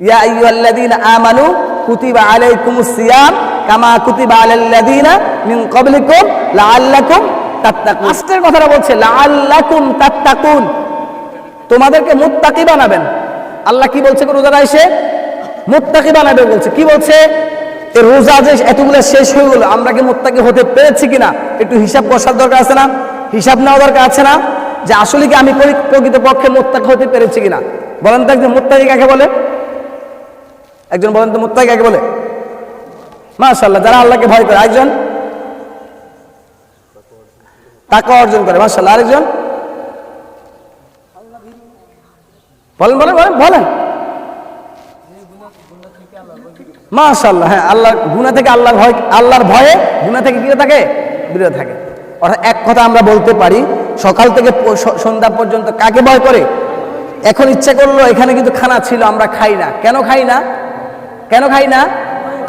ইয়া আইয়ুহাল্লাযীনা আমানু কুতিবা কথাটা বলছে তোমাদেরকে মুত্তাকি বানাবেন। আল্লাহ কি বলছে রোজারা এসে? মুত্তাকি বানাবে বলছে। কি বলছে? রোজা যে এতগুলো শেষ হয়ে গেল, আমরা কি মুত্তাকি হতে পেরেছি কিনা? একটু হিসাব কষার দরকার আছে না? হিসাব নেওয়া দরকার আছে না? যে আসলে কি আমি পরি- প্রকৃতপক্ষে মুত্তাকি হতে পেরেছি কিনা? বলেন তো একজন মুত্তাকি কাকে বলে? একজন বলেন তো, মুত্তাকি কাকে বলে? মাশাল্লাহ যারা আল্লাহকে ভয় করে একজন টাকা অর্জন করে মাশাল্লাহ আরেকজন? বলেন বলেন বলেন বলেন। মাশাল্লাহ হ্যাঁ আল্লাহ গুণা থেকে আল্লাহর ভয়, আল্লাহর ভয়ে গুণা থেকে কি থাকে? বিরত থাকে। অর্থাৎ এক কথা আমরা বলতে পারি, সকাল থেকে সন্ধ্যা পর্যন্ত কাকে ভয় করে? এখন ইচ্ছা করল, এখানে কিন্তু খানা ছিল, আমরা খাই না। কেন খাই না? কেন খাই না?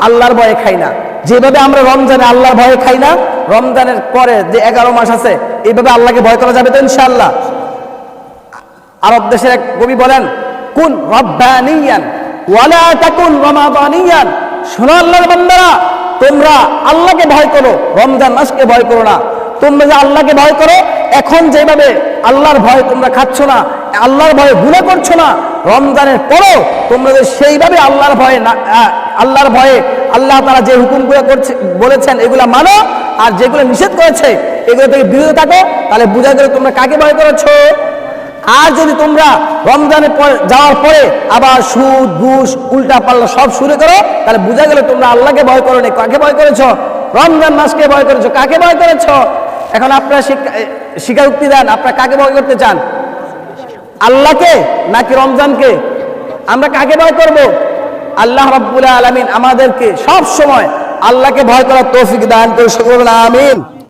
আল্লাহর ভয়ে খাই না। যেভাবে আমরা রমজানে আল্লাহর ভয়ে খাই না, রমজানের পরে যে এগারো মাস আছে, এইভাবে আল্লাহকে ভয় করা যাবে তো ইনশাআল্লাহ। আরব দেশের এক কবি বলেন, কুন রব্বানিয়ান ওয়ালা তাকুন রমাদানিয়ান। শোনো আল্লাহর বান্দারা, তোমরা আল্লাহকে ভয় করো, রমজান মাসকে ভয় করো না। তোমরা যে আল্লাহকে ভয় করো, এখন যেভাবে আল্লাহর ভয় তোমরা খাচ্ছ না আল্লাহর ভয়ে গুণা করছ না, রমজানের পরও তোমরা যে সেইভাবে আল্লাহর ভয়ে না আল্লাহর ভয়ে আল্লাহ তারা যে হুকুমগুলো করছে, বলেছেন, এগুলা মানো আর যেগুলো নিষেধ করেছে, এগুলো থেকে বিরত থাকো, তাহলে বোঝা গেল তোমরা কাকে ভয় করেছ। আর যদি তোমরা রমজানের পর, যাওয়ার পরে আবার সুদ, ঘুষ উল্টা পাল্লা সব শুরু করো, তাহলে বোঝা গেল তোমরা আল্লাহকে ভয় করো নি। কাকে ভয় করেছ? রমজান মাসকে ভয় করেছ। কাকে ভয় করেছ? এখন আপনারা স্বীকারোক্তি দেন, আপনারা কাকে ভয় করতে চান? আল্লাহকে নাকি রমজানকে? আমরা কাকে ভয় করব? আল্লাহ রব্বুল আলমিন আমাদেরকে সব সময় আল্লাহকে ভয় করার তৌফিক দান করে সকল আমিন